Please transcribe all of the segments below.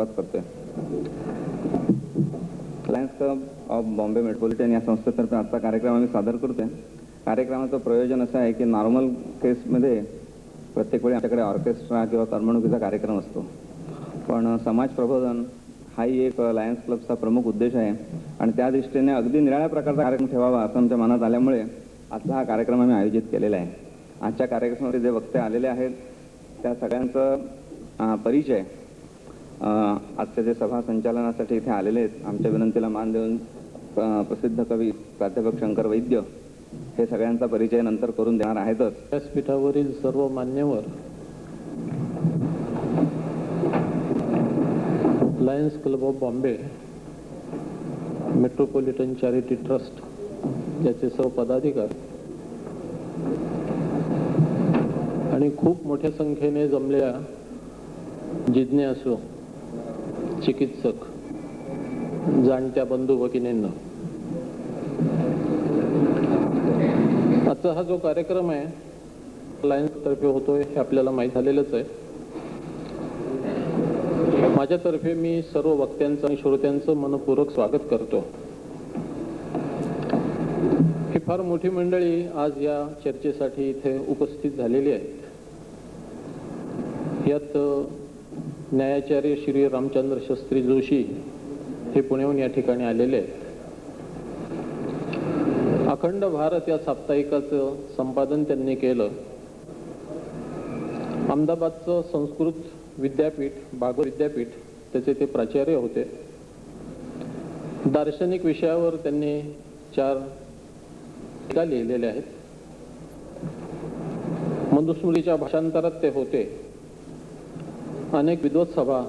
सुरुवात करतोय Lions Club of Bombay Metropolitan या संस्थेतर्फे आजचा कार्यक्रम आम्ही सादर करतोय। कार्यक्रमाचं प्रयोजन असं आहे की नॉर्मल केसमध्ये प्रत्येक वेळी आमच्याकडे ऑर्केस्ट्रा किंवा करमणुकीचा कार्यक्रम असतो. पण समाज प्रबोधन हाही एक लायन्स क्लबचा प्रमुख उद्देश आहे. आणि त्या दृष्टीने अगदी निराळ्या प्रकारचा कार्यक्रम ठेवावा असं आमच्या मनात आल्यामुळे आजचा हा कार्यक्रम आम्ही आयोजित केलेला आहे. आजच्या कार्यक्रमामध्ये जे वक्ते आलेले आहेत त्या सगळ्यांचं परिचय आजच्या जे सभा संचालनासाठी इथे आलेले आहेत आमच्या विनंतीला मान देऊन प्रसिद्ध कवी प्राध्यापक शंकर वैद्य हे सगळ्यांचा परिचय नंतर करून देणार आहेतच व्यासपीठावरील सर्व मान्यवर Lions Club of Bombay Metropolitan charity trust याचे सर्व पदाधिकार आणि खूप मोठ्या संख्येने जमलेल्या जिज्ञासू चिकित्सक जाणत्या बंधू भगिनींना. आजचा हा जो कार्यक्रम आहे लायन्स तर्फे होतोय हे आपल्याला माहीत झालेलंच आहे. माझ्यातर्फे मी सर्व वक्त्यांचं आणि श्रोत्यांचं मनपूर्वक स्वागत करतो. ही फार मोठी मंडळी आज या चर्चेसाठी इथे उपस्थित झालेली आहेत. यात न्यायाचार्य श्री रामचंद्र शास्त्री जोशी हे पुण्याहून या ठिकाणी आलेले आहेत. अखंड भारत या साप्ताहिकाचं संपादन त्यांनी केलं. अहमदाबादचं संस्कृत विद्यापीठ बागो विद्यापीठ त्याचे ते प्राचार्य होते. दार्शनिक विषयावर त्यांनी चार टीका लिहिलेल्या आहेत. मनुस्मृतीच्या भाषांतरात ते होते. अनेक विद्वत सभा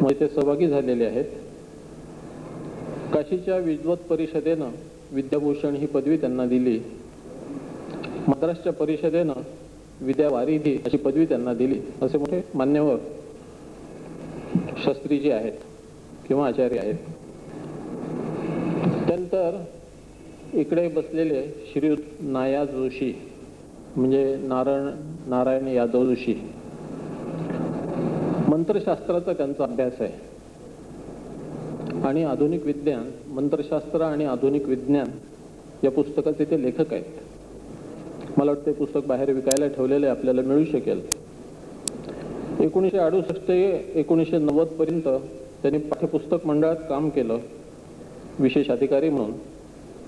मध्ये ते सहभागी झालेले आहेत. काशीच्या विद्वत परिषदेनं विद्याभूषण ही पदवी त्यांना दिली. मद्रासच्या परिषदेनं विद्यावारिधी अशी पदवी त्यांना दिली. असे मोठे मान्यवर शास्त्रीजी आहेत किंवा आचार्य आहेत. त्यानंतर इकडे बसलेले श्री नाया जोशी म्हणजे नारायण नारायण यादव जोशी मंत्रशास्त्राचा त्यांचा अभ्यास आहे. आणि आधुनिक विज्ञान मंत्रशास्त्र आणि आधुनिक विज्ञान या पुस्तकाचे ते लेखक आहेत. मला वाटतं पुस्तक बाहेर विकायला ठेवलेले आपल्याला मिळू शकेल. एकोणीसशे अडुसष्ट ते एकोणीसशे नव्वद पर्यंत त्यांनी पाठ्यपुस्तक मंडळात काम केलं विशेष अधिकारी म्हणून.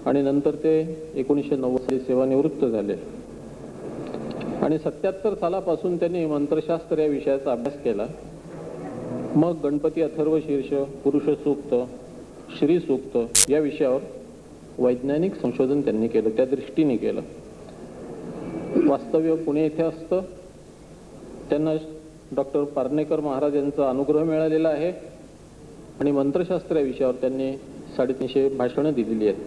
आणि नंतर ते एकोणीसशे नव्वद सेवानिवृत्त झाले. आणि सत्याहत्तर सालापासून त्यांनी मंत्रशास्त्र या विषयाचा अभ्यास केला. मग गणपती अथर्व शीर्ष पुरुष सूक्त श्री सूक्त या विषयावर वैज्ञानिक संशोधन त्यांनी केलं त्या दृष्टीने केलं. वास्तव्य पुणे येथे असतं. त्यांना डॉक्टर पार्नेकर महाराज यांचा अनुग्रह मिळालेला आहे आणि मंत्रशास्त्र या विषयावर त्यांनी साडेतीनशे भाषणं दिलेली आहेत.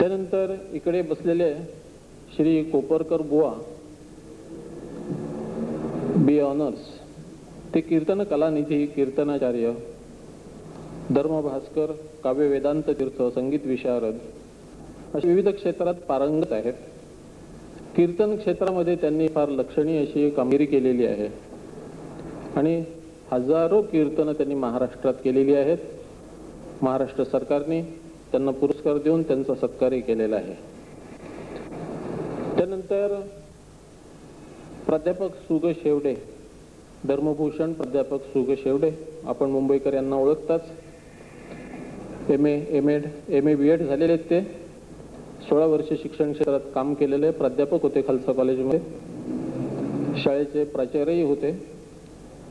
त्यानंतर इकडे बसलेले श्री कोपरकर बुवा बी ऑनर्स ते कीर्तन कलानिधी कीर्तनाचार्य धर्मभास्कर काव्य वेदांत तीर्थ संगीत विशारद असे विविध क्षेत्रात पारंगत आहेत. कीर्तन क्षेत्रामध्ये त्यांनी फार लक्षणीय अशी कामगिरी केलेली आहे. आणि हजारो कीर्तनं त्यांनी महाराष्ट्रात केलेली आहेत. महाराष्ट्र सरकारने त्यांना पुरस्कार देऊन त्यांचा सत्कारही केलेला आहे. त्यानंतर प्राध्यापक सुग शेवडे धर्मभूषण प्राध्यापक सुग शेवडे आपण मुंबईकर यांना ओळखताच. M A M Ed M A B Ed झालेले आहेत ते. सोळा वर्ष शिक्षण क्षेत्रात काम केलेले प्राध्यापक होते खालसा कॉलेजमध्ये. शाळेचे प्राचार्यही होते.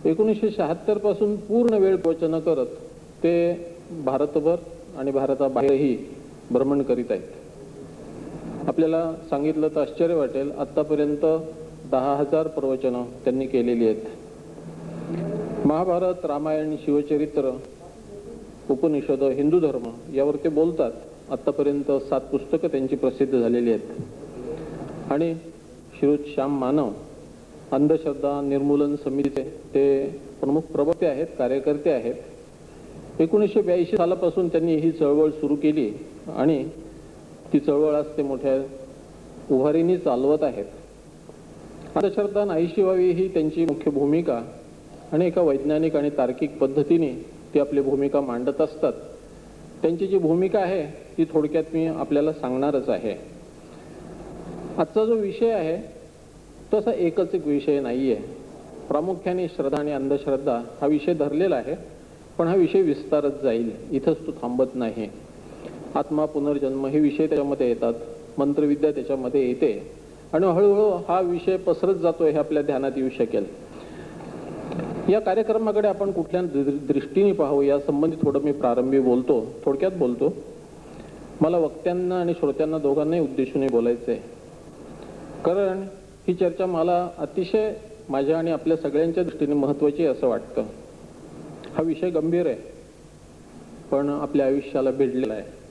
एकोणीसशे शहात्तरपासून पूर्ण वेळ वचनं करत ते भारतभर आणि भारताबाहेरही भ्रमण करीत आहेत. आपल्याला सांगितलं तर आश्चर्य वाटेल. आतापर्यंत दहा हजार प्रवचनं त्यांनी केलेली आहेत. महाभारत रामायण शिवचरित्र उपनिषद हिंदू धर्म यावर ते बोलतात. आत्तापर्यंत सात पुस्तकं त्यांची प्रसिद्ध झालेली आहेत. आणि श्रीयुत श्याम मानव अंधश्रद्धा निर्मूलन समितीचे ते प्रमुख प्रवक्ते आहेत कार्यकर्ते आहेत. एकोणीसशे ब्याऐंशी सालापासून त्यांनी ही चळवळ सुरू केली आणि ती चळवळ असते मोठ्या उभारीने चालवत आहेत. अंधश्रद्धा नाहीशी व्हावी ही त्यांची मुख्य भूमिका. आणि एका वैज्ञानिक आणि तार्किक पद्धतीने ते आपली भूमिका मांडत असतात. त्यांची जी भूमिका आहे ती थोडक्यात मी आपल्याला सांगणारच आहे. आजचा जो विषय आहे तसा एकच एक विषय नाही आहे प्रामुख्याने श्रद्धा आणि अंधश्रद्धा हा विषय धरलेला आहे पण हा विषय विस्तारत जाईल. इथंच तो थांबत नाही. आत्मा पुनर्जन्म हे विषय त्याच्यामध्ये येतात. मंत्रविद्या त्याच्यामध्ये येते. आणि हळूहळू हा विषय पसरत जातो हे आपल्या ध्यानात येऊ शकेल. या कार्यक्रमाकडे आपण कुठल्या दृ- दृष्टीने पाहू? या संबंधी थोडं मी प्रारंभी बोलतो. थोडक्यात बोलतो. मला वक्त्यांना आणि श्रोत्यांना दोघांनाही उद्देशून बोलायचं आहे. कारण ही चर्चा मला अतिशय माझ्या आणि आपल्या सगळ्यांच्या दृष्टीने महत्वाची असं वाटतं. हा विषय गंभीर आहे. पण आपल्या आयुष्याला भिडलेला आहे.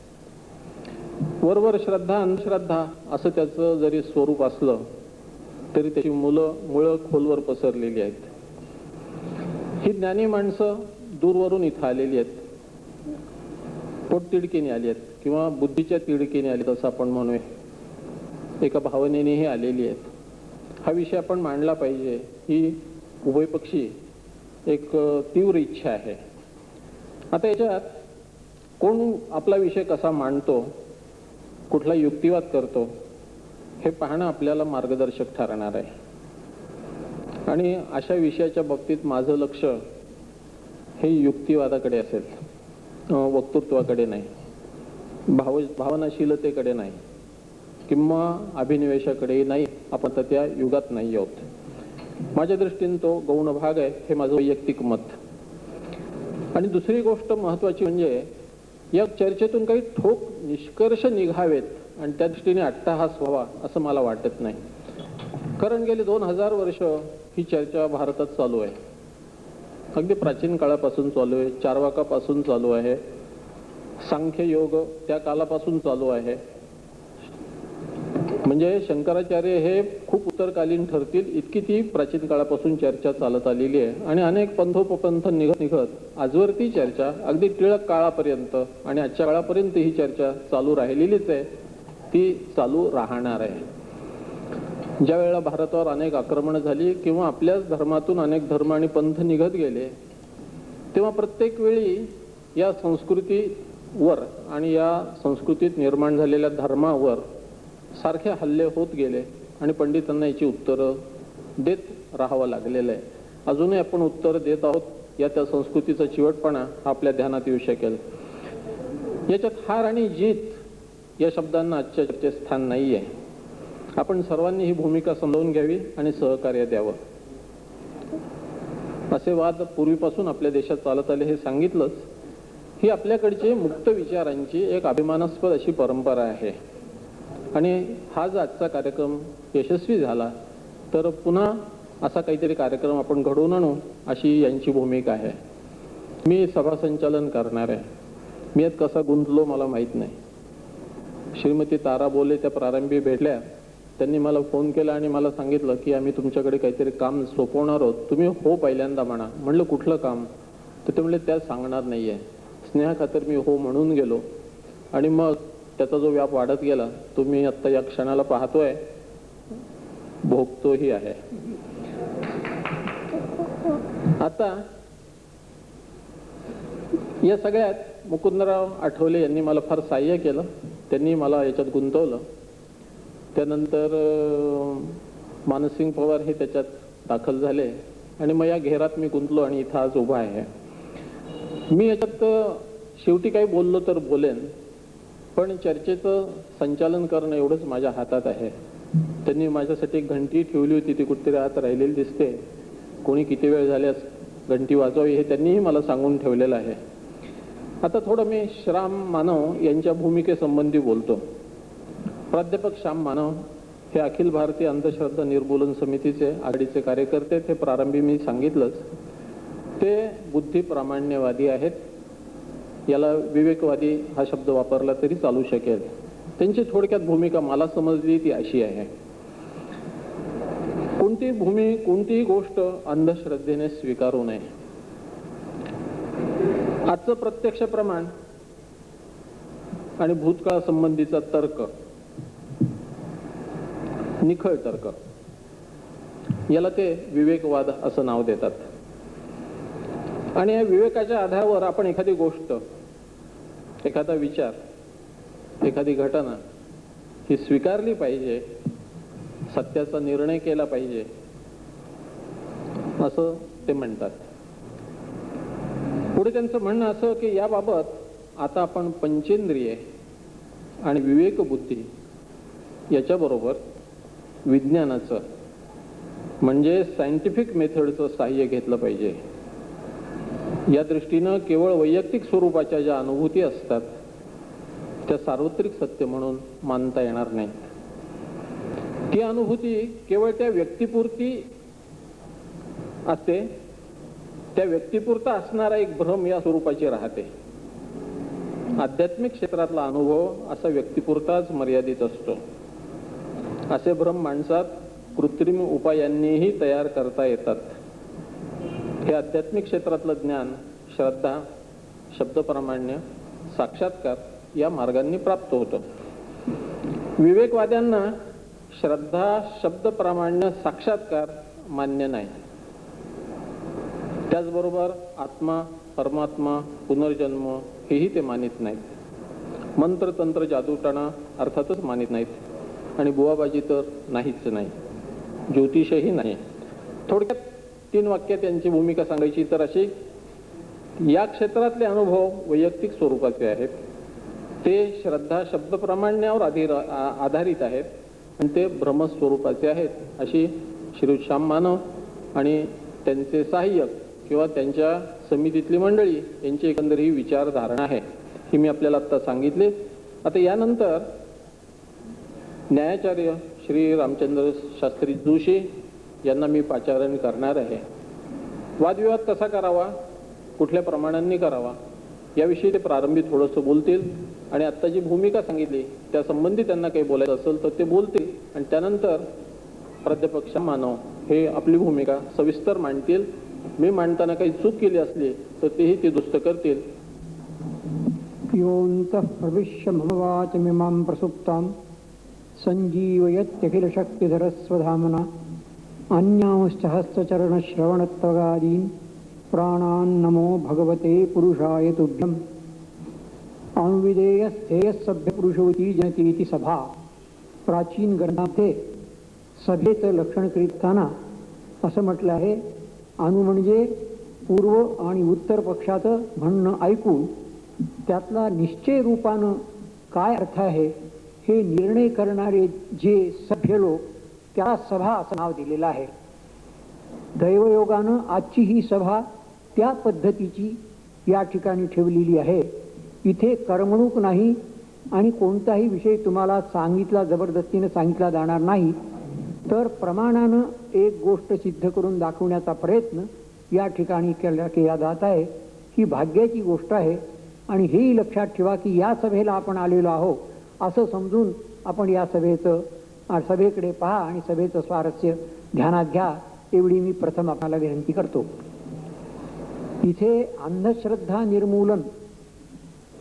वरवर श्रद्धा अंधश्रद्धा असं त्याचं जरी स्वरूप असलं तरी त्याची मुलं मुळं खोलवर पसरलेली आहेत. ही ज्ञानी माणसं दूरवरून इथं आलेली आहेत. पोटतिडकीने आली आहेत किंवा बुद्धीच्या तिडकीने आली असं आपण म्हणूया. एका भावनेनेही आलेली आहेत. हा विषय आपण मांडला पाहिजे. ही उभयपक्षी एक तीव्र इच्छा आहे. आता याच्यात कोण आपला विषय कसा मांडतो कुठला युक्तिवाद करतो हे पाहणं आपल्याला मार्गदर्शक ठरणार आहे. आणि अशा विषयाच्या बाबतीत माझं लक्ष हे युक्तिवादाकडे असेल वक्तृत्वाकडे नाही. भाव भावनाशीलतेकडे नाही. किंवा अभिनिवेशाकडे नाही आपण तर त्या युगात नाही आहोत. माझ्या दृष्टीने तो गौण भाग आहे हे माझं वैयक्तिक मत. आणि दुसरी गोष्ट महत्वाची म्हणजे या चर्चेतून काही ठोक निष्कर्ष निघावेत आणि त्या दृष्टीने अट्टहास व्हावा असं मला वाटत नाही. कारण गेले दोन हजार वर्ष ही चर्चा भारतात चालू आहे. अगदी प्राचीन काळापासून चालू आहे चारवाकापासून चालू आहे सांख्य योग त्या कालापासून चालू आहे. म्हणजे शंकराचार्य हे खूप उत्तरकालीन ठरतील इतकी ती प्राचीन काळापासून चर्चा चालत आलेली आहे. आणि अनेक पंथोपपंथ निघत निघत आजवर ती चर्चा अगदी टिळक काळापर्यंत आणि आजच्या काळापर्यंत ही चर्चा चालू राहिलेलीच आहे. ती चालू राहणार आहे. ज्या वेळेला भारतावर अनेक आक्रमणं झाली किंवा आपल्याच धर्मातून अनेक धर्म आणि पंथ निघत गेले तेव्हा प्रत्येक वेळी या संस्कृतीवर आणि या संस्कृतीत निर्माण झालेल्या धर्मावर सारखे हल्ले होत गेले. आणि पंडितांना याची उत्तरं देत राहावं लागलेलं आहे. अजूनही आपण उत्तरं देत आहोत या त्या संस्कृतीचा चिवटपणा आपल्या ध्यानात येऊ शकेल. याच्यात हार आणि जीत या शब्दांना आजच्या चर्चेत स्थान नाही आहे आपण सर्वांनी ही भूमिका समजावून घ्यावी आणि सहकार्य द्यावं. असे वाद पूर्वीपासून आपल्या देशात चालत आले हे सांगितलंच ही आपल्याकडची मुक्त विचारांची एक अभिमानास्पद अशी परंपरा आहे. आणि हा जर आजचा कार्यक्रम यशस्वी झाला तर पुन्हा असा काहीतरी कार्यक्रम आपण घडवून आणू अशी यांची भूमिका आहे. मी सभा संचालन करणार आहे. मी यात कसा गुंतलो मला माहीत नाही. श्रीमती तारा बोले त्या प्रारंभी भेटल्या. त्यांनी मला फोन केला आणि मला सांगितलं की आम्ही तुमच्याकडे काहीतरी काम सोपवणार आहोत. तुम्ही हो पहिल्यांदा म्हणा. म्हणलं कुठलं काम? तर ते म्हणले त्या सांगणार नाही आहे स्नेहाखातर मी हो म्हणून गेलो. आणि मग त्याचा जो व्याप वाढत गेला तो मी आत्ता या क्षणाला पाहतोय भोगतोही आहे. आता या सगळ्यात मुकुंदराव आठवले यांनी मला फार सहाय्य केलं. त्यांनी मला याच्यात गुंतवलं. त्यानंतर मानसिंग पवार हे त्याच्यात दाखल झाले. आणि मग या घेरात मी गुंतलो आणि इथं आज उभा आहे. मी याच्यात शेवटी काही बोललो तर बोलेन. पण चर्चेचं संचालन करणं एवढंच माझ्या हातात आहे. त्यांनी माझ्यासाठी एक घंटी ठेवली होती ती कुठेतरी आत राहिलेली दिसते. कोणी किती वेळ झाल्यास घंटी वाजवावी हे त्यांनीही मला सांगून ठेवलेलं आहे. आता थोडं मी श्राम मानव यांच्या भूमिकेसंबंधी बोलतो. प्राध्यापक श्याम मानव हे अखिल भारतीय अंधश्रद्धा निर्मूलन समितीचे आघाडीचे कार्यकर्ते ते प्रारंभी मी सांगितलंच. ते बुद्धी प्रामाण्यवादी आहेत. याला विवेकवादी हा शब्द वापरला तरी चालू शकेल. त्यांची थोडक्यात भूमिका मला समजली ती अशी आहे. कोणती भूमी कोणतीही गोष्ट अंधश्रद्धेने स्वीकारू नये. आजचं प्रत्यक्ष प्रमाण आणि भूतकाळ संबंधीचा तर्क. निखळ तर्क. याला ते विवेकवाद असं नाव देतात. आणि या विवेकाच्या आधारावर आपण एखादी गोष्ट एखादा विचार एखादी घटना ही स्वीकारली पाहिजे सत्याचा निर्णय केला पाहिजे असं ते म्हणतात. पुढे त्यांचं म्हणणं असं की याबाबत आता आपण पंचेंद्रिय आणि विवेक बुद्धी याच्याबरोबर विज्ञानाचं म्हणजे सायंटिफिक मेथडचं सहाय्य घेतलं पाहिजे. या दृष्टीनं केवळ वैयक्तिक स्वरूपाच्या ज्या अनुभूती असतात त्या सार्वत्रिक सत्य म्हणून मानता येणार नाही ती अनुभूती केवळ त्या व्यक्तिपुरती असते त्या व्यक्तिपुरता असणारा एक भ्रम या स्वरूपाची राहते. आध्यात्मिक क्षेत्रातला अनुभव असा व्यक्तिपुरताच मर्यादित असतो. असे भ्रम माणसात कृत्रिम उपायांनीही तयार करता येतात. हे आध्यात्मिक क्षेत्रातलं ज्ञान श्रद्धा शब्दप्रामाण्य साक्षात्कार या मार्गांनी प्राप्त होतं. विवेकवाद्यांना श्रद्धा शब्दप्रामाण्य साक्षात्कार मान्य नाही. त्याचबरोबर आत्मा परमात्मा पुनर्जन्म हेही ते मानित नाहीत. मंत्र तंत्र जादूटणा अर्थातच मानित नाहीत. आणि बुवाबाजी तर नाहीच नाही. ज्योतिषही नाही. थोडक्यात तीन वाक्य त्यांची भूमिका सांगायची. तर अशी या क्षेत्रातले अनुभव वैयक्तिक स्वरूपाचे आहेत. ते श्रद्धा शब्दप्रामाण्यावर आधी आधारित आहेत आणि ते भ्रमस्वरूपाचे आहेत. अशी श्री श्याम मानव आणि त्यांचे सहाय्यक किंवा त्यांच्या समितीतली मंडळी यांची एकंदर ही विचारधारणा आहे. ही मी आपल्याला आत्ता सांगितली. आता यानंतर न्यायाचार्य श्री रामचंद्र शास्त्री जोशी यांना मी पाचारण करणार आहे. वादविवाद कसा करावा? कुठल्या प्रमाणांनी करावा? याविषयी ते प्रारंभी थोडंसं बोलतील आणि आत्ता जी भूमिका सांगितली त्या संबंधी त्यांना काही बोलायचं असेल तर ते बोलतील आणि त्यानंतर प्राध्यापक मानव हे आपली भूमिका सविस्तर मांडतील. मी मांडताना काही चूक केली असली तर तेही ते दुरुस्त करतील. योऽन्तः प्रविश्य मम वाचमिमां प्रसुप्तां। सञ्जीवयत्यखिलशक्तिधरस्वधामना अन्यांश्चहस्तचरणश्रवणत्वगादीन् प्राणान्नमो भगवते पुरुषाय तुभ्यम्। अनुविधेयस्थेयस्सभ्यपुरुषवती जनतीति सभा। प्राचीन ग्रंथामध्ये सभेचं लक्षण करीताना असं म्हटलं आहे अनु म्हणजे पूर्व आणि उत्तर पक्षाचं म्हणणं ऐकून त्यातला निश्चय रूपानं काय अर्थ आहे हे निर्णय करणारे जे सभ्य लोक त्या सभा असं नाव दिलेलं आहे. दैवयोगानं आजची ही सभा त्या पद्धतीची या ठिकाणी ठेवलेली आहे. इथे करमणूक नाही आणि कोणताही विषय तुम्हाला सांगितला जबरदस्तीनं सांगितला जाणार नाही तर प्रमाणानं एक गोष्ट सिद्ध करून दाखवण्याचा प्रयत्न या ठिकाणी केला केला जात आहे. ही भाग्याची गोष्ट आहे आणि हेही लक्षात ठेवा की या सभेला आपण आलेलो आहोत. असं समजून आपण या सभेचं सभेकडे पहा आणि सभेचं स्वारस्य ध्यानात घ्या एवढी मी प्रथम आपल्याला विनंती करतो. इथे अंधश्रद्धा निर्मूलन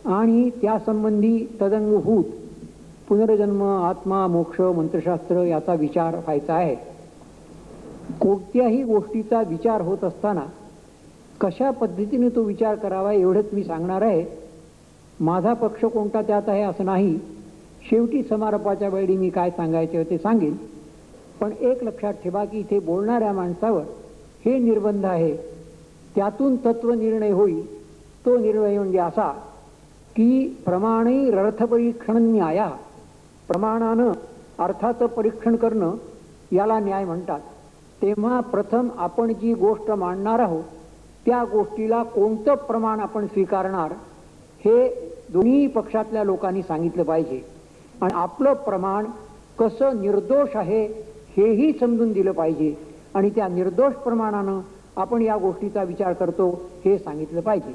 आणि त्यासंबंधी तदंगभूत पुनर्जन्म आत्मा मोक्ष मंत्रशास्त्र याचा विचार व्हायचा आहे. कोणत्याही गोष्टीचा विचार होत असताना कशा पद्धतीने तो विचार करावा एवढंच मी सांगणार आहे. माझा पक्ष कोणता त्यात आहे असं नाही. शेवटी समारोपाच्या वेळी मी काय सांगायचे ते सांगेन. पण एक लक्षात ठेवा की इथे बोलणाऱ्या माणसावर हे निर्बंध आहे. त्यातून तत्वनिर्णय होईल. तो निर्णय म्हणजे असा की प्रमाणे रर्थपरीक्षण न्याया. प्रमाणानं अर्थाचं परीक्षण करणं याला न्याय म्हणतात. तेव्हा प्रथम आपण जी गोष्ट मांडणार आहोत त्या गोष्टीला कोणतं प्रमाण आपण स्वीकारणार हे दोन्ही पक्षातल्या लोकांनी सांगितलं पाहिजे. आणि आपलं प्रमाण कसं निर्दोष आहे हेही समजून दिलं पाहिजे. आणि त्या निर्दोष प्रमाणानं आपण या गोष्टीचा विचार करतो हे सांगितलं पाहिजे.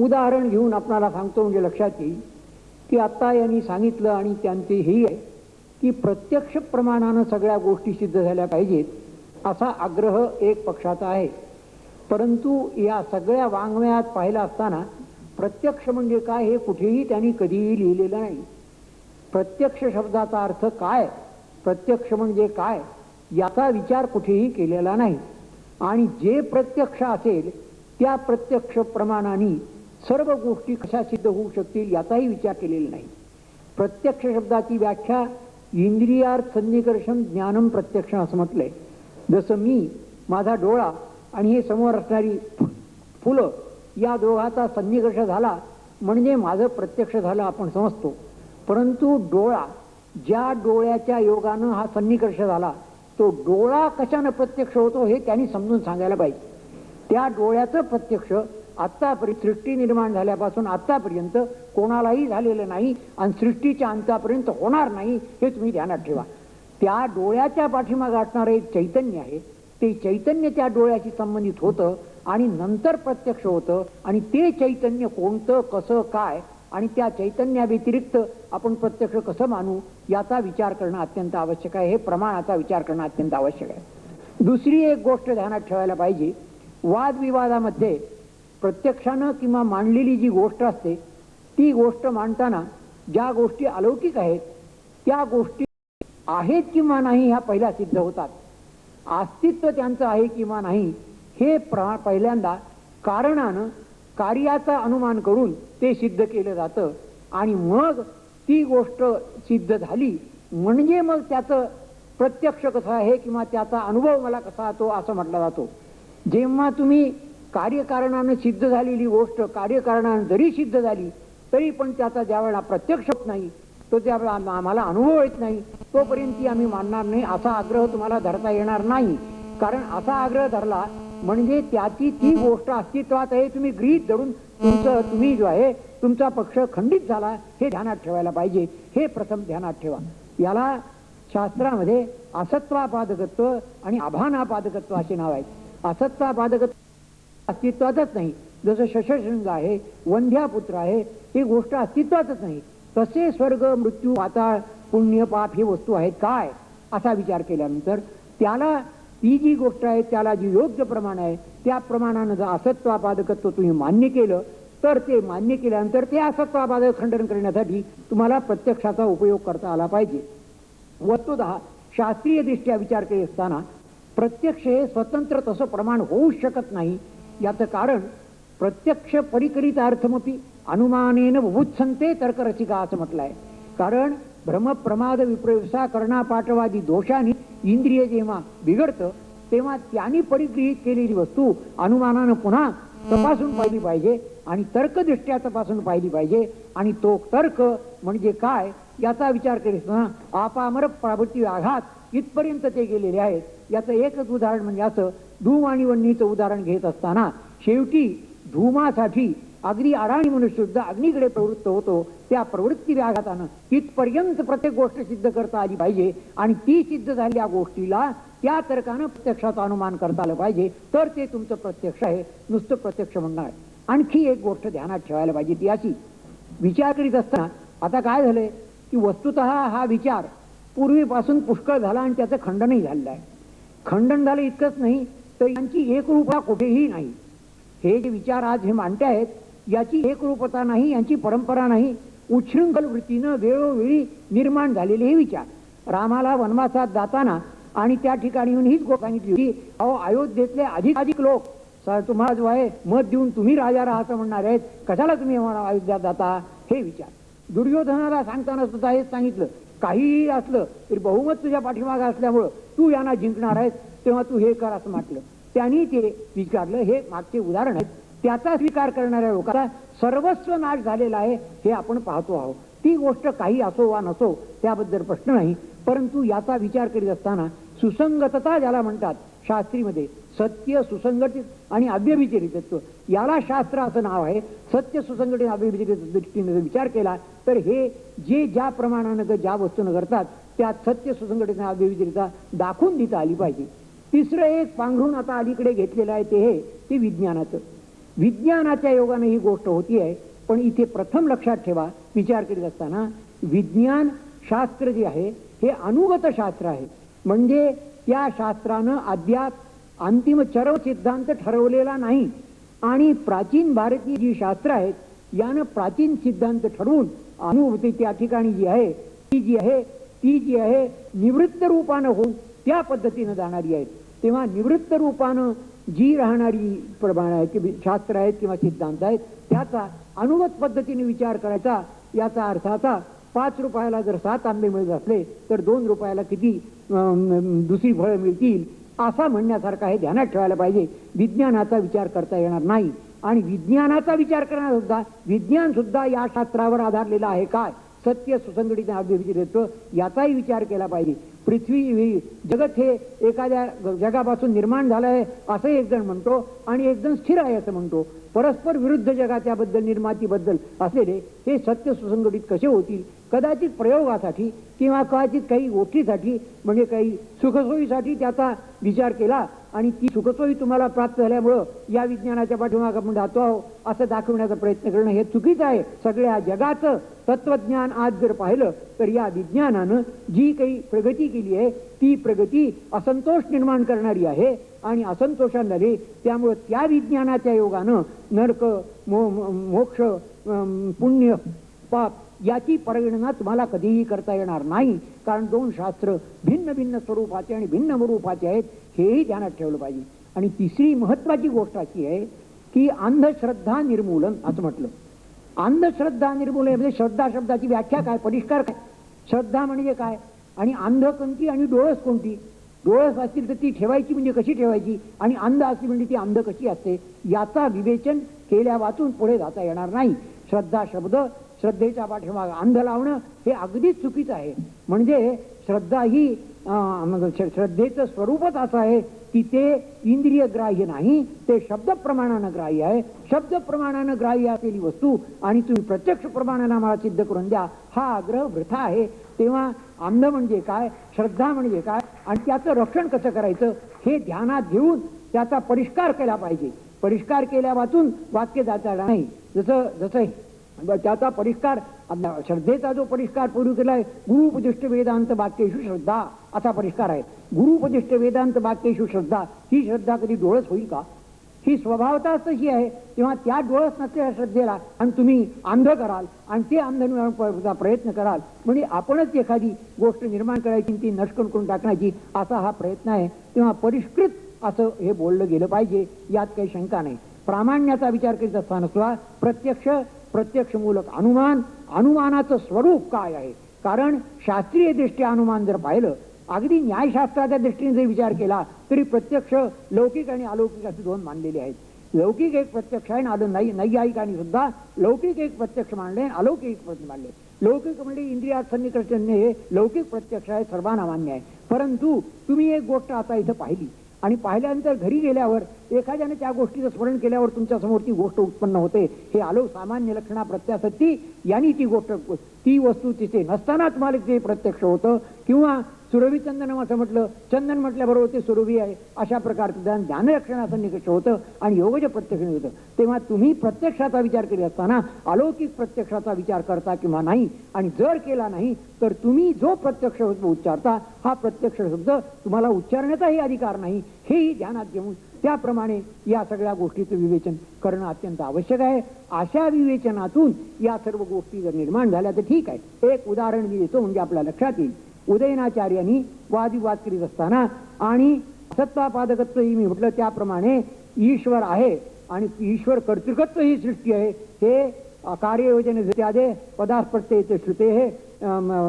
उदाहरण घेऊन आपणाला सांगतो म्हणजे लक्षात येईल की आत्ता यांनी सांगितलं आणि त्यांचे हेही आहे की प्रत्यक्ष प्रमाणानं सगळ्या गोष्टी सिद्ध झाल्या पाहिजेत असा आग्रह एक पक्षाचा आहे. परंतु या सगळ्या वाङ्मयात पाहिलं असताना प्रत्यक्ष म्हणजे काय हे कुठेही त्यांनी कधीही लिहिलेलं नाही. प्रत्यक्ष शब्दाचा अर्थ काय? प्रत्यक्ष म्हणजे काय? याचा विचार कुठेही केलेला नाही. आणि जे प्रत्यक्ष असेल त्या प्रत्यक्ष प्रमाणाने सर्व गोष्टी कशा सिद्ध होऊ शकतील याचाही विचार केलेला नाही. प्रत्यक्ष शब्दाची व्याख्या इंद्रियार्थ सन्निकर्षण ज्ञानम प्रत्यक्ष असं म्हटलंय. जसं मी माझा डोळा आणि हे समोर असणारी फुलं या दोघाचा संनिकर्ष झाला म्हणजे माझं प्रत्यक्ष झालं आपण समजतो. परंतु डोळा ज्या डोळ्याच्या योगानं हा सन्निकर्ष झाला तो डोळा कशानं प्रत्यक्ष होतो हे त्यांनी समजून सांगायला पाहिजे. त्या डोळ्याचं प्रत्यक्ष आत्तापर्यंत सृष्टी निर्माण झाल्यापासून आत्तापर्यंत कोणालाही झालेलं नाही आणि सृष्टीच्या अंतापर्यंत होणार नाही हे तुम्ही ध्यानात ठेवा. त्या डोळ्याच्या पाठीमागे असणारं एक चैतन्य आहे. ते चैतन्य त्या डोळ्याशी संबंधित होतं आणि नंतर प्रत्यक्ष होतं आणि ते चैतन्य कोणतं कसं काय आणि त्या चैतन्याव्यतिरिक्त आपण प्रत्यक्ष कसं मानू याचा विचार करणं अत्यंत आवश्यक आहे. हे प्रमाणाचा विचार करणं अत्यंत आवश्यक आहे. दुसरी एक गोष्ट ध्यानात ठेवायला पाहिजे. वादविवादामध्ये प्रत्यक्षानं किंवा मांडलेली जी गोष्ट असते ती गोष्ट मांडताना ज्या गोष्टी अलौकिक आहेत त्या गोष्टी आहेत किंवा नाही ह्या पहिल्या सिद्ध होतात. अस्तित्व त्यांचं आहे किंवा नाही हे प्र पहिल्यांदा कारणानं कार्याचा अनुमान करून ते सिद्ध केलं जातं. आणि मग ती गोष्ट सिद्ध झाली. म्हणजे मग त्याचं प्रत्यक्ष कसं आहे किंवा त्याचा अनुभव मला कसा तो असं म्हटला जातो. जेव्हा तुम्ही कार्यकारणानं सिद्ध झालेली गोष्ट कार्यकारणानं जरी सिद्ध झाली तरी पण त्याचा ज्यावेळेला प्रत्यक्ष होत नाही तो त्यावेळेला आम्हाला अनुभव येत नाही तोपर्यंत ती आम्ही मानणार नाही असा आग्रह तुम्हाला धरता येणार नाही. कारण असा आग्रह धरला म्हणजे त्याची ती गोष्ट अस्तित्वात आहे तुम्ही गृहीत धरून तुमचं तुम्ही जो आहे तुमचा पक्ष खंडित झाला हे ध्यानात ठेवायला पाहिजे. हे प्रथम ध्यानात ठेवा. याला शास्त्रामध्ये असत्वापादकत्व आणि अभानापादकत्व असे नाव आहेत असत्वापादकत्व अस्तित्वातच नाही. जसं शशशृंग आहे वंध्यापुत्र आहे ही गोष्ट अस्तित्वातच नाही. तसे स्वर्ग मृत्यू पाताळ पुण्य पाप ही वस्तू आहेत. काय? असा विचार केल्यानंतर त्याला ती जी गोष्ट आहे त्याला जी योग्य प्रमाण आहे त्या प्रमाणानं जर असत्वापादकत्व तुम्ही मान्य केलं तर ते मान्य केल्यानंतर ते असत्वापादक खंडन करण्यासाठी तुम्हाला प्रत्यक्षाचा उपयोग करता आला पाहिजे. वस्तुत शास्त्रीय दृष्ट्या विचार करीत असताना प्रत्यक्ष हे स्वतंत्र तसं प्रमाण होऊ शकत नाही. याचं कारण प्रत्यक्ष परिकरित अर्थमपी अनुमानेन बुभुत्संते तर्करचिका असं म्हटलं आहे कारण भ्रमप्रमाद विप्रवेशा कर्णापाठवादी दोषाने इंद्रिय जेव्हा बिघडतं तेव्हा त्यांनी परिगृहित केलेली वस्तू अनुमानानं पुन्हा तपासून पाहिली पाहिजे आणि तर्कदृष्ट्या तपासून पाहिली पाहिजे. आणि तो तर्क म्हणजे काय याचा विचार करीत असताना आपामर प्रवृत्ती आघात इथपर्यंत ते गेलेले आहेत. याचं एकच उदाहरण म्हणजे असं धूम आणि वन्नीचं उदाहरण घेत असताना शेवटी धूमासाठी अगदी अडाणी मनुष्यसुद्धा अग्नीकडे प्रवृत्त होतो त्या प्रवृत्ती व्याघातानं तिथपर्यंत प्रत्येक गोष्ट सिद्ध करता आली पाहिजे आणि ती सिद्ध झालेल्या गोष्टीला त्या तर्कानं प्रत्यक्षाचं अनुमान करता आलं पाहिजे. तर ते तुमचं प्रत्यक्ष आहे नुसतं प्रत्यक्ष म्हणणार. आणखी एक गोष्ट ध्यानात ठेवायला पाहिजे ती अशी. विचार करीत असताना आता काय झालंय की वस्तुत हा विचार पूर्वीपासून पुष्कळ झाला आणि त्याचं खंडनही झालेलं आहे. खंडन झालं इतकंच नाही तर यांची एकरूपता कुठेही नाही. हे जे विचार आज हे मांडते आहेत याची एकरूपता नाही यांची परंपरा नाही. उच्छृंखल वृत्तीनं वेळोवेळी निर्माण झालेले हे विचार. रामाला वनवासात जाताना आणि त्या ठिकाणी येऊन हीच गो सांगितली होती अहो अयोध्येतले अधिक अधिक लोक सर तुम्हाला जो आहे मत देऊन तुम्ही राजा राहा असं म्हणणार आहेत. कशाला तुम्ही अयोध्यात जाता? हे विचार. दुर्योधनाला सांगताना सुद्धा हेच सांगितलं. काहीही असलं तरी बहुमत तुझ्या पाठीमागे असल्यामुळं तू यांना जिंकणार आहेस तेव्हा तू हे कर असं म्हटलं. त्यांनी ते विचारलं हे मागचे उदाहरण आहे त्याचा स्वीकार करणाऱ्या लोकांचा सर्वस्व नाश झालेला आहे हे आपण पाहतो आहोत. ती गोष्ट काही असो वा नसो त्याबद्दल प्रश्न नाही. परंतु याचा विचार करीत असताना सुसंगतता ज्याला म्हणतात शास्त्रीमध्ये सत्य सुसंगटित आणि अव्यभिचरितत्व याला शास्त्र असं नाव आहे. सत्य सुसंगटित अव्यभिचरित दृष्टीने जर विचार केला तर हे जे ज्या प्रमाणानं ज्या वस्तूनं करतात त्या सत्य सुसंघटित अव्यभिचरिता दाखवून देता आली पाहिजे. तिसरं एक पांघरून आता अलीकडे घेतलेलं आहे ते हे ते विज्ञानाचं. विज्ञानाच्या योगाने ही गोष्ट होती आहे पण इथे प्रथम लक्षात ठेवा विचार करीत असताना विज्ञान शास्त्र जे आहे हे अनुगत शास्त्र आहे. म्हणजे त्या शास्त्रानं अद्याप अंतिम चरव सिद्धांत ठरवलेला नाही. आणि प्राचीन भारतीय जी शास्त्र आहेत यानं प्राचीन सिद्धांत ठरवून अनुभूती त्या ठिकाणी जी आहे ती जी आहे ती जी आहे निवृत्त रूपानं होऊन त्या पद्धतीनं जाणारी आहेत. तेव्हा निवृत्त रूपानं जी राहणारी प्रमाण आहे की शास्त्र आहेत किंवा सिद्धांत आहेत त्याचा अनुगत पद्धतीने विचार करायचा याचा अर्थ असा पाच रुपयाला जर सात आंबे मिळत असले तर दोन रुपयाला किती दुसरी फळं मिळतील असा म्हणण्यासारखा हे ध्यानात ठेवायला पाहिजे. विज्ञानाचा विचार करता येणार नाही. आणि विज्ञानाचा विचार करणार सुद्धा विज्ञान सुद्धा या शास्त्रावर आधारलेलं आहे काय सत्य सुसंघटित अव्यविचित्व याचाही विचार केला पाहिजे. पृथ्वी जगत हे एखाद्या जगापासून निर्माण झालं आहे असं एक जण म्हणतो आणि एक जण स्थिर आहे असं म्हणतो. परस्पर विरुद्ध जगा त्याबद्दल निर्मातीबद्दल असलेले हे सत्य सुसंघटित कसे होतील? कदाचित प्रयोगासाठी किंवा कदाचित काही गोष्टीसाठी म्हणजे काही सुखसोयीसाठी त्याचा विचार केला आणि ती सुखसोयी तुम्हाला प्राप्त झाल्यामुळं या विज्ञानाच्या पाठीमाग आपण राहतो आहो असं दाखवण्याचा प्रयत्न करणं हे चुकीचं आहे. सगळ्या जगाचं तत्वज्ञान आज जर पाहिलं तर या विज्ञानानं जी काही प्रगती केली आहे ती प्रगती असंतोष निर्माण करणारी आहे आणि असंतोषांमध्ये त्यामुळं त्या विज्ञानाच्या योगानं नरक मो मो- मोक्ष अं, पुण्य पाप याची परिगणना तुम्हाला कधीही करता येणार नाही. कारण दोन शास्त्र भिन्न भिन्न स्वरूपाचे आणि भिन्न रूपाचे आहेत हेही ध्यानात ठेवलं पाहिजे. आणि तिसरी महत्वाची गोष्ट अशी आहे की अंधश्रद्धा निर्मूलन असं म्हटलं. अंधश्रद्धा निर्मूलन म्हणजे श्रद्धा शब्दाची व्याख्या काय? परिष्कार काय? श्रद्धा म्हणजे काय? आणि अंध कोणती आणि डोळस कोणती? डोळस असतील तर ती ठेवायची म्हणजे कशी ठेवायची? आणि अंध असली म्हणजे ती अंध कशी असते? याचा विवेचन केल्या वाचून पुढे जाता येणार नाही. श्रद्धा शब्द श्रद्धेच्या पाठीमाग अंध लावणं हे अगदीच चुकीचं आहे. म्हणजे श्रद्धा ही श्रद्धेचं स्वरूपच असं आहे की ते इंद्रिय ग्राह्य नाही ते शब्द प्रमाणानं ग्राह्य आहे. शब्द प्रमाणानं ग्राह्य असलेली वस्तू आणि तुम्ही प्रत्यक्ष प्रमाणानं मला सिद्ध करून द्या हा आग्रह वृथा आहे. तेव्हा अंध म्हणजे काय? श्रद्धा म्हणजे काय? आणि त्याचं रक्षण कसं करायचं? हे ध्यानात घेऊन त्याचा परिष्कार केला पाहिजे. परिष्कार केल्या वाचून वाक्य जाता नाही. जसं जसं त्याचा परिष्कार श्रद्धेचा जो परिष्कार पूर्ण केला आहे गुरुपदिष्ट वेदांत वाक्येशु श्रद्धा असा परिष्कार आहे. गुरुपदिष्ट वेदांत वाक्येशु श्रद्धा ही श्रद्धा कधी डोळस होईल का? ही स्वभावताच तशी आहे तेव्हा त्या डोळस नसलेल्या श्रद्धेला आणि तुम्ही अंध कराल आणि ते अंध निवारणाचा प्रयत्न कराल म्हणजे आपणच एखादी गोष्ट निर्माण करायची ती नष्ट करून टाकण्याची असा हा प्रयत्न आहे. तेव्हा परिष्कृत असं हे बोललं गेलं पाहिजे यात काही शंका नाही. प्रामाण्याचा विचार करीत असताना सुद्धा प्रत्यक्ष प्रत्यक्षमूलक अनुमान अनुमानाचं स्वरूप काय आहे? कारण शास्त्रीय दृष्ट्या अनुमान जर पाहिलं अगदी न्यायशास्त्राच्या दृष्टीने जर विचार केला तरी प्रत्यक्ष लौकिक आणि अलौकिक असे दोन मानलेले आहेत. लौकिक एक प्रत्यक्ष आहे आणि नाही नैयायिकांनी सुद्धा लौकिक एक प्रत्यक्ष मानले आणि अलौकिक प्रत्यक्ष मानले लौकिक म्हणजे इंद्रियात सन्निकर्षण हे लौकिक प्रत्यक्ष आहे सर्वांना मान्य आहे. परंतु तुम्ही एक गोष्ट आता इथं पाहिली आणि पाहिल्यानंतर घरी गेल्यावर एखाद्याने त्या गोष्टीचं स्मरण केल्यावर तुमच्यासमोर ती गोष्ट उत्पन्न होते. हे आलो सामान्य लक्षणा प्रत्यासत्ती यांनी ती गोष्ट ती वस्तू तिथे नसताना तुम्हाला ते प्रत्यक्ष होतं किंवा सुरभी चंदनम असं म्हटलं चंदन म्हटल्याबरोबर ते सुरभी आहे. अशा प्रकारचं ज्ञान ज्ञानलक्षणाचं निकष होतं आणि योगज प्रत्यक्ष होतं. तेव्हा तुम्ही प्रत्यक्षाचा विचार करीत असताना अलौकिक प्रत्यक्षाचा विचार करता किंवा नाही आणि जर केला नाही तर तुम्ही जो प्रत्यक्ष शब्द उच्चारता हा प्रत्यक्ष शब्द तुम्हाला उच्चारण्याचाही अधिकार नाही. हेही ध्यानात घेऊन त्याप्रमाणे या सगळ्या गोष्टीचं विवेचन करणं अत्यंत आवश्यक आहे. अशा विवेचनातून या सर्व गोष्टी जर निर्माण झाल्या तर ठीक आहे. एक उदाहरण मी देतो म्हणजे आपल्या लक्षात येईल. उदयनाचार्यांनी वादविवाद करीत असताना आणि सत्तापादकत्व ही मी म्हटलं त्याप्रमाणे ईश्वर आहे आणि ईश्वर कर्तृकत्व ही सृष्टी आहे. हे कार्ययोजने इत्यादे पदार्थप्रत्ययचे श्रुते हे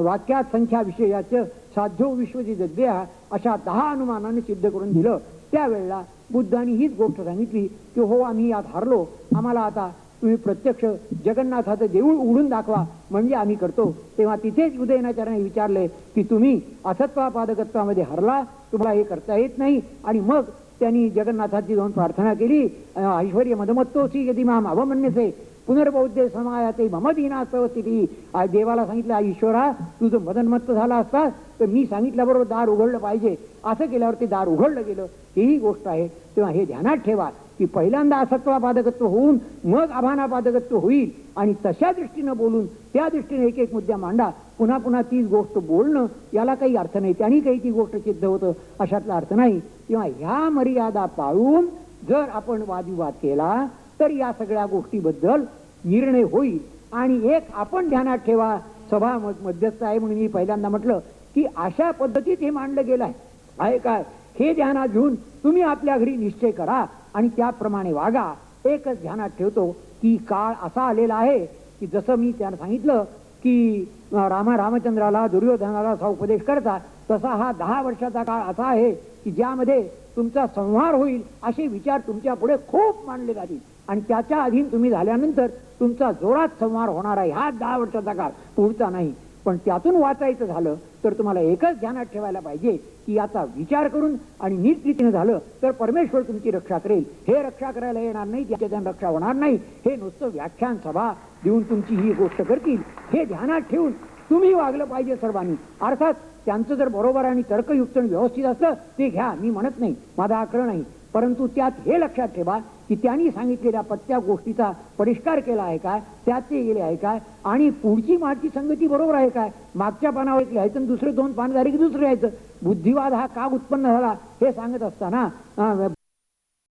वाक्यात संख्या विषयाचं साध्यो विश्वजी जद्या अशा दहा अनुमानाने सिद्ध करून दिलं. त्यावेळेला बुद्धांनी हीच गोष्ट सांगितली की हो आम्ही यात हारलो. आम्हाला आता तुम्ही प्रत्यक्ष जगन्नाथाचं देऊळ उघडून दाखवा म्हणजे आम्ही करतो. तेव्हा तिथेच उदयनाचार्याने विचारले की तुम्ही असत्वापादकत्वामध्ये हरला तुम्हाला हे करता येत नाही. आणि मग त्यांनी जगन्नाथाची जाऊन प्रार्थना केली. ऐश्वर्य मधमत्तोशी यदि माम अवमन्यसे पुनर्बौद्धे समायाचे ममदिनास्तवस्थिती आज देवाला सांगितलं ईश्वरा तुझं मदनमत्त झाला असता तर मी सांगितल्याबरोबर दार उघडलं पाहिजे. असं केल्यावर ते दार उघडलं गेलं. ही गोष्ट आहे. तेव्हा हे ध्यानात ठेवा. की पहिल्यांदा असत्वापादकत्व होऊन मग आभानापादकत्व होईल. आणि तशा दृष्टीनं बोलून त्या दृष्टीने एक एक मुद्दा मांडा. पुन्हा पुन्हा तीच गोष्ट बोलणं याला काही अर्थ नाही. त्यांनी काही ती गोष्ट सिद्ध होतं अशातला अर्थ नाही. किंवा ह्या मर्यादा पाळून जर आपण वादविवाद केला तर या सगळ्या गोष्टीबद्दल निर्णय होईल. आणि एक आपण ध्यानात ठेवा सभा म- मध्यस्थ आहे म्हणून मी पहिल्यांदा म्हटलं की अशा पद्धतीत हे मांडलं गेलं आहे आहे काय? हे ध्यानात घेऊन तुम्ही आपल्या घरी निश्चय करा. आणि त्याप्रमाणे वागा एकच ध्यानात ठेवतो की काळ असा आलेला आहे की जसं मी त्यानं सांगितलं की रामा रामचंद्राला दुर्योधनाला असा उपदेश करता तसा हा दहा वर्षाचा काळ असा आहे की ज्यामध्ये तुमचा संहार होईल असे विचार तुमच्यापुढे खूप मांडले जातील. आणि त्याच्या अधीन तुम्ही झाल्यानंतर तुमचा जोरात संहार होणार आहे हा दहा वर्षाचा काळ पुढचा नाही. पण त्यातून वाचायचं झालं तर तुम्हाला एकच ध्यानात ठेवायला पाहिजे की याचा विचार करून आणि नीटरीतीनं झालं तर परमेश्वर तुमची रक्षा करेल. हे रक्षा करायला येणार नाही त्याच्या रक्षा होणार नाही. हे नुसतं व्याख्यान सभा देऊन तुमची ही गोष्ट करतील. हे ध्यानात ठेवून तुम्ही वागलं पाहिजे सर्वांनी. अर्थात त्यांचं जर बरोबर आणि तर्कयुक्त आणि व्यवस्थित असलं ते घ्या मी म्हणत नाही. माझा आग्रह नाही. परंतु त्यात हे लक्षात ठेवा की त्यांनी सांगितलेल्या प्रत्येक गोष्टीचा परिष्कार केला आहे काय त्यात ते गेले आहे काय? आणि पुढची मागची संगती बरोबर आहे काय? मागच्या पानावर एक लिहायचं आणि दुसरे दोन पान झाले की दुसरं यायचं. बुद्धिवाद हा का उत्पन्न झाला हे सांगत असताना